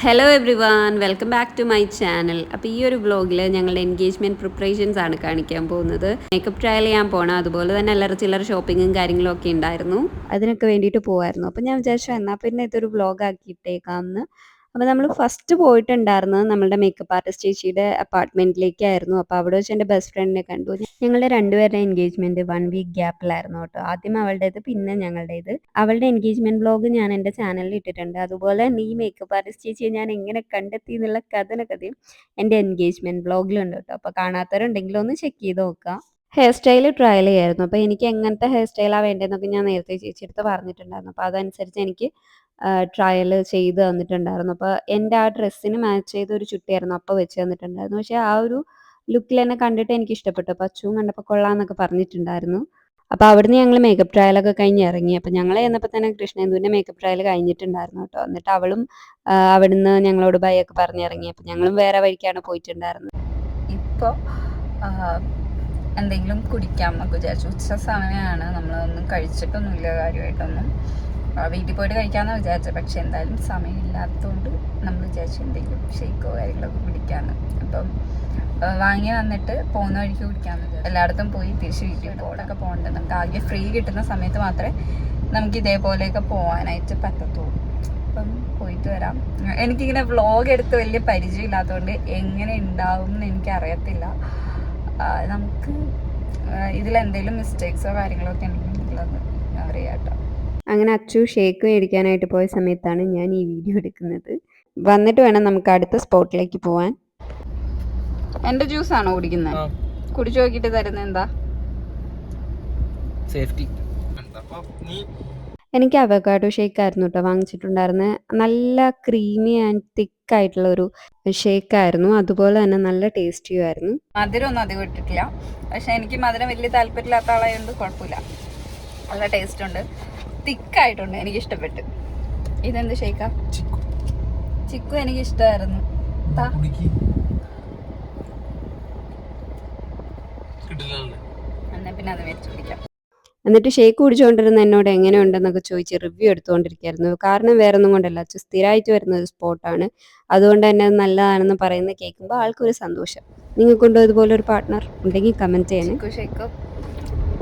Hello everyone welcome back to my channel അപ്പോൾ ഈ ഒരു ബ്ലോഗിൽ ഞങ്ങളുടെ എൻഗേജ്മെന്റ് പ്രിപ്പറേഷൻസ് ആണ് കാണിക്കാൻ പോകുന്നത്. മേക്കപ്പ് ട്രയൽ ചെയ്യാൻ പോകണം അതുപോലെ തന്നെ എല്ലാവരും ചില്ലറ ഷോപ്പിങ്ങും കാര്യങ്ങളും ഒക്കെ ഉണ്ടായിരുന്നു. അതിനൊക്കെ വേണ്ടിയിട്ട് പോകുമായിരുന്നു അപ്പോൾ ഞാൻ വിചാരിച്ചു എന്നാൽ പിന്നെ ഇതൊരു ബ്ലോഗ് ആക്കിയിട്ടേക്കാം എന്ന് അപ്പോൾ നമ്മൾ ഫസ്റ്റ് പോയിട്ടുണ്ടായിരുന്നത് നമ്മളുടെ മേക്കപ്പ് ആർട്ടിസ്റ്റ് ചേച്ചിയുടെ അപ്പാർട്ട്മെന്റിലേക്കായിരുന്നു അപ്പോൾ അവിടെ വെച്ച് എന്റെ ബെസ്റ്റ് ഫ്രണ്ടിനെ കണ്ടു. ഞങ്ങളുടെ രണ്ടുപേരുടെ എൻഗേജ്മെന്റ് വൺ വീക്ക് ഗ്യാപ്പിലായിരുന്നു കേട്ടോ. ആദ്യം അവളുടേത് പിന്നെ ഞങ്ങളുടേത്. അവളുടെ എൻഗേജ്മെന്റ് ബ്ലോഗ് ഞാൻ എന്റെ ചാനലിൽ ഇട്ടിട്ടുണ്ട്. അതുപോലെ തന്നെ ഈ മേക്കപ്പ് ആർട്ടിസ്റ്റ് ചേച്ചിയെ ഞാൻ എങ്ങനെ കണ്ടെത്തി എന്നുള്ള കഥന കഥയും എന്റെ എൻഗേജ്മെന്റ് ബ്ലോഗിലുണ്ട് കേട്ടോ. അപ്പോൾ കാണാത്തവരുണ്ടെങ്കിൽ ഒന്ന് ചെക്ക് ചെയ്ത് നോക്കാം ഹെയർ സ്റ്റൈൽ ട്രയൽ ചെയ്യായിരുന്നു. അപ്പോൾ എനിക്ക് എങ്ങനത്തെ ഹെയർ സ്റ്റൈലാണ് വേണ്ടതെന്നൊക്കെ ഞാൻ നേരത്തെ ചേച്ചിയെടുത്ത് പറഞ്ഞിട്ടുണ്ടായിരുന്നു. അപ്പോൾ അതനുസരിച്ച് എനിക്ക് ട്രയൽ ചെയ്ത് തന്നിട്ടുണ്ടായിരുന്നു. അപ്പോൾ എന്റെ ആ ഡ്രസ്സിന് മാച്ച് ചെയ്ത ഒരു ചുട്ടിയായിരുന്നു അപ്പോൾ വെച്ച് തന്നിട്ടുണ്ടായിരുന്നു. പക്ഷേ ആ ഒരു ലുക്കിൽ എന്നെ കണ്ടിട്ട് എനിക്ക് ഇഷ്ടപ്പെട്ടു. അപ്പോൾ അച്ചുവും കണ്ടപ്പോൾ കൊള്ളാമെന്നൊക്കെ പറഞ്ഞിട്ടുണ്ടായിരുന്നു. അപ്പോൾ അവിടുന്ന് ഞങ്ങൾ മേക്കപ്പ് ട്രയലൊക്കെ കഴിഞ്ഞ് ഇറങ്ങി. അപ്പോൾ ഞങ്ങൾ ചെന്നപ്പോൾ തന്നെ കൃഷ്ണേന്ദുവിന്റെ മേക്കപ്പ് ട്രയൽ കഴിഞ്ഞിട്ടുണ്ടായിരുന്നു കേട്ടോ. എന്നിട്ട് അവളും അവിടുന്ന് ഞങ്ങളോട് ബൈ ഒക്കെ പറഞ്ഞിറങ്ങി അപ്പോൾ ഞങ്ങളും വേറെ വഴിക്കാണ് പോയിട്ടുണ്ടായിരുന്നത്. ഇപ്പോൾ എന്തെങ്കിലും കുടിക്കാം എന്നൊക്കെ വിചാരിച്ചു. ഉച്ച സമയമാണ് നമ്മളൊന്നും കഴിച്ചിട്ടൊന്നുമില്ല കാര്യമായിട്ടൊന്നും. വീട്ടിൽ പോയിട്ട് കഴിക്കാമെന്നാണ് വിചാരിച്ചത്. പക്ഷെ എന്തായാലും സമയമില്ലാത്തതുകൊണ്ട് നമ്മൾ വിചാരിച്ചു എന്തെങ്കിലും ഷേക്കോ കാര്യങ്ങളൊക്കെ കുടിക്കാമെന്ന് അപ്പം വാങ്ങി വന്നിട്ട് പോകുന്ന വഴിക്ക് കുടിക്കാമെന്ന് എല്ലായിടത്തും പോയി തിരിച്ച് വീട്ടിൽ പോകണമൊക്കെ പോകണ്ടത് നമുക്ക് ആകെ ഫ്രീ കിട്ടുന്ന സമയത്ത് മാത്രമേ നമുക്ക് ഇതേപോലെയൊക്കെ പോകാനായിട്ട് പറ്റത്തുള്ളൂ. അപ്പം പോയിട്ട് വരാം. എനിക്കിങ്ങനെ വ്ളോഗ് എടുത്ത് വലിയ പരിചയമില്ലാത്തതുകൊണ്ട് എങ്ങനെ ഉണ്ടാവും എന്ന് എനിക്കറിയത്തില്ല. നമുക്ക് ഇതിലെന്തെങ്കിലും മിസ്റ്റേക്സോ കാര്യങ്ങളോ ഒക്കെ ഉണ്ടെങ്കിൽ അറിയാം കേട്ടോ അങ്ങനെ അച്ചു ഷേക്ക് മേടിക്കാനായിട്ട് പോയ സമയത്താണ് ഞാൻ ഈ വീഡിയോ എടുക്കുന്നത്. വന്നിട്ട് വേണം നമുക്ക് അടുത്ത സ്പോട്ടിലേക്ക് പോവാൻ. എന്റെ ജ്യൂസ് ആണോ കുടിക്കുന്നത് കുടിച്ചു നോക്കിട്ട് തരുന്നത് എന്താ? സേഫ്റ്റി എനിക്ക് അവക്കാഡോ ഷേക്ക് ആയിരുന്നു കേട്ടോ വാങ്ങിച്ചിട്ടുണ്ടായിരുന്നത് നല്ല ക്രീമി ആൻഡ് തിക്ക് ആയിട്ടുള്ള ഒരു ഷേക്ക് ആയിരുന്നു. അതുപോലെ തന്നെ നല്ല ടേസ്റ്റിയും ആയിരുന്നു. മധുരം ഒന്നും അധികം ഇട്ടിട്ടില്ല. പക്ഷെ എനിക്ക് മധുരം വലിയ താല്പര്യമില്ലാത്ത ആളായതുകൊണ്ട് കുഴപ്പമില്ല. നല്ല ടേസ്റ്റ് ഉണ്ട്. തിക്കായിട്ടുണ്ട് എനിക്ക് ഇഷ്ടപ്പെട്ടു ഇതെന്ത് ഷേക്കാ ചിക്കു. എനിക്ക് ഇഷ്ടമായിരുന്നു എന്നാ പിന്നെ അത് മേടിച്ചു കുടിക്കാം. എന്നിട്ട് ഷേക്ക് കുടിച്ചുകൊണ്ടിരുന്ന എന്നോട് എങ്ങനെയുണ്ടെന്നൊക്കെ ചോദിച്ച് റിവ്യൂ എടുത്തുകൊണ്ടിരിക്കുകയായിരുന്നു കാരണം വേറെ ഒന്നും കൊണ്ടല്ല അച്ചു സ്ഥിരമായിട്ട് വരുന്ന ഒരു സ്പോട്ടാണ് അതുകൊണ്ട് തന്നെ അത് നല്ലതാണെന്ന് പറയുന്നത് കേൾക്കുമ്പോൾ ആൾക്കൊരു സന്തോഷം. നിങ്ങൾക്കുണ്ടോ ഇതുപോലെ ഒരു പാർട്ട്ണർ ഉണ്ടെങ്കിൽ കമന്റ് ചെയ്യണം.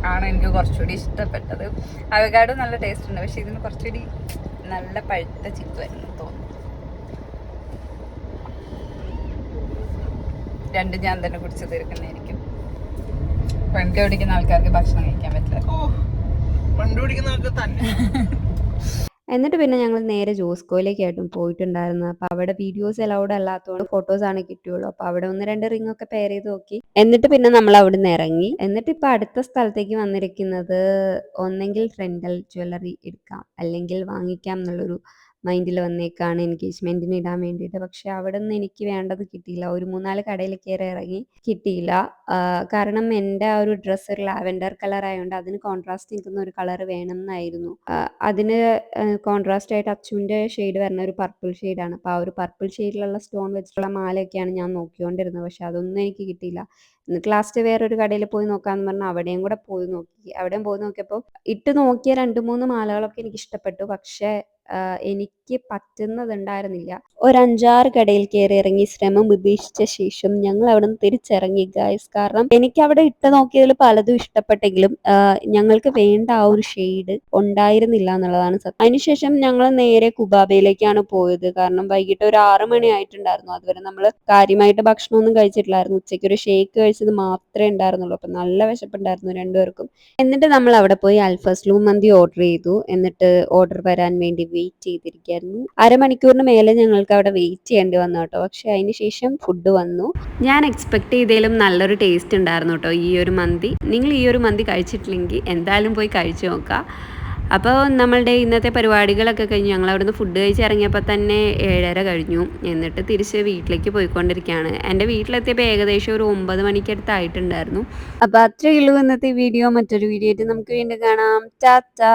ആണ് എനിക്ക് കുറച്ചുകൂടി ഇഷ്ടപ്പെട്ടത്. അവകാഡോ നല്ല ടേസ്റ്റ് ഉണ്ട്. പക്ഷെ ഇതിന് കുറച്ചുകൂടി നല്ല പഴുത്ത ചിപ്പ് വരുന്നു തോന്നുന്നു. രണ്ടും ഞാൻ തന്നെ കുടിച്ച് തീർക്കുന്നതായിരിക്കും. പണ്ട് ഓടിക്കുന്ന ആൾക്കാർക്ക് ഭക്ഷണം കഴിക്കാൻ പറ്റില്ല. ഓ വണ്ടി ഓടിക്കുന്ന ആൾക്ക് തന്നെ. എന്നിട്ട് പിന്നെ ഞങ്ങൾ നേരെ ജോസ്കോയിലേക്കായിട്ടും പോയിട്ടുണ്ടായിരുന്നു. അപ്പോൾ അവിടെ വീഡിയോസ് അലൗഡ് അല്ലാത്തതുകൊണ്ട് ഫോട്ടോസ് ആണ് കിട്ടിയുള്ളൂ. അപ്പോൾ അവിടെ ഒന്ന് രണ്ട് റിംഗ് ഒക്കെ പെയർ ചെയ്ത് നോക്കി. എന്നിട്ട് പിന്നെ നമ്മൾ അവിടെ നിന്ന് ഇറങ്ങി. എന്നിട്ട് ഇപ്പോൾ അടുത്ത സ്ഥലത്തേക്ക് വന്നിരിക്കുന്നത് ഒന്നെങ്കിൽ റെന്റൽ ജ്വല്ലറി എടുക്കാം. അല്ലെങ്കിൽ വാങ്ങിക്കാം എന്നുള്ളൊരു മൈൻഡിൽ വന്നേക്കാണ് എൻഗേജ്മെന്റിന് ഇടാൻ വേണ്ടിയിട്ട്. പക്ഷെ അവിടെ നിന്ന് എനിക്ക് വേണ്ടത് കിട്ടിയില്ല. ഒരു മൂന്നാൽ കടയിൽ കയറി ഇറങ്ങി കിട്ടിയില്ല. കാരണം എന്റെ ആ ഒരു ഡ്രസ്സ് ഒരു ലാവെൻഡർ കളർ ആയതുകൊണ്ട് അതിന് കോൺട്രാസ്റ്റ് നിൽക്കുന്ന ഒരു കളർ വേണമെന്നായിരുന്നു. അതിന് കോൺട്രാസ്റ്റ് ആയിട്ട് അച്ചുവിന്റെ ഷെയ്ഡ് വരുന്ന ഒരു പർപ്പിൾ ഷെയ്ഡാണ്. അപ്പോൾ ആ ഒരു പർപ്പിൾ ഷെയ്ഡിലുള്ള സ്റ്റോൺ വെച്ചിട്ടുള്ള മാലയൊക്കെയാണ് ഞാൻ നോക്കിക്കൊണ്ടിരുന്നത്. പക്ഷെ അതൊന്നും എനിക്ക് കിട്ടിയില്ല. എന്നിട്ട് ലാസ്റ്റ് വേറൊരു കടയിൽ പോയി നോക്കാന്ന് പറഞ്ഞാൽ അവിടെയും കൂടെ പോയി നോക്കി. അവിടെയും പോയി നോക്കിയപ്പോൾ ഇട്ട് നോക്കിയ രണ്ട് മൂന്ന് മാലകളൊക്കെ എനിക്ക് ഇഷ്ടപ്പെട്ടു പക്ഷേ എനിക്ക് പറ്റുന്നതുണ്ടായിരുന്നില്ല. ഒരു അഞ്ചാറ് കടയിൽ കയറി ഇറങ്ങി ശ്രമം ഉപേക്ഷിച്ച ശേഷം ഞങ്ങൾ അവിടെ നിന്ന് തിരിച്ചിറങ്ങി ഗായ്സ് കാരണം എനിക്ക് അവിടെ ഇട്ട് നോക്കിയതിൽ പലതും ഇഷ്ടപ്പെട്ടെങ്കിലും ഞങ്ങൾക്ക് വേണ്ട ആ ഒരു ഷെയ്ഡ് ഉണ്ടായിരുന്നില്ല എന്നുള്ളതാണ് സത്യം. അതിനുശേഷം ഞങ്ങൾ നേരെ കുബാബയിലേക്കാണ് പോയത്. കാരണം വൈകിട്ട് ഒരു ആറ് മണി ആയിട്ടുണ്ടായിരുന്നു. അതുവരെ നമ്മൾ കാര്യമായിട്ട് ഭക്ഷണമൊന്നും കഴിച്ചിട്ടില്ലായിരുന്നു. ഉച്ചയ്ക്ക് ഒരു ഷേക്ക് കഴിച്ചത് മാത്രമേ ഉണ്ടായിരുന്നുള്ളൂ. അപ്പം നല്ല വിശപ്പുണ്ടായിരുന്നു രണ്ടുപേർക്കും. എന്നിട്ട് നമ്മൾ അവിടെ പോയി അൽഫസ്ലൂ മന്തി ഓർഡർ ചെയ്തു. എന്നിട്ട് ഓർഡർ വരാൻ വേണ്ടി വെയിറ്റ് ചെയ്തിരിക്കുകയായിരുന്നു അരമണിക്കൂറിന് മേലെ ഞങ്ങൾക്ക് അവിടെ വെയിറ്റ് ചെയ്യേണ്ടി വന്നു കേട്ടോ. പക്ഷെ അതിന് ശേഷം ഫുഡ് വന്നു. ഞാൻ എക്സ്പെക്ട് ചെയ്തതിലും നല്ലൊരു ടേസ്റ്റ് ഉണ്ടായിരുന്നു കേട്ടോ ഈ ഒരു മന്തി. നിങ്ങൾ ഈ ഒരു മന്തി കഴിച്ചിട്ടില്ലെങ്കിൽ എന്തായാലും പോയി കഴിച്ചു നോക്കാം അപ്പോൾ നമ്മളുടെ ഇന്നത്തെ പരിപാടികളൊക്കെ കഴിഞ്ഞ് ഞങ്ങൾ അവിടുന്ന് ഫുഡ് കഴിച്ച് ഇറങ്ങിയപ്പോൾ തന്നെ ഏഴര കഴിഞ്ഞു. എന്നിട്ട് തിരിച്ച് വീട്ടിലേക്ക് പോയിക്കൊണ്ടിരിക്കുകയാണ്. എന്റെ വീട്ടിലെത്തിയപ്പോൾ ഏകദേശം ഒരു ഒമ്പത് മണിക്കടുത്തായിട്ടുണ്ടായിരുന്നു അപ്പോൾ അത്രയേ ഉള്ളൂ ഇന്നത്തെ വീഡിയോ മറ്റൊരു വീഡിയോ ആയിട്ട് നമുക്ക് വീണ്ടും കാണാം. ടാറ്റാ.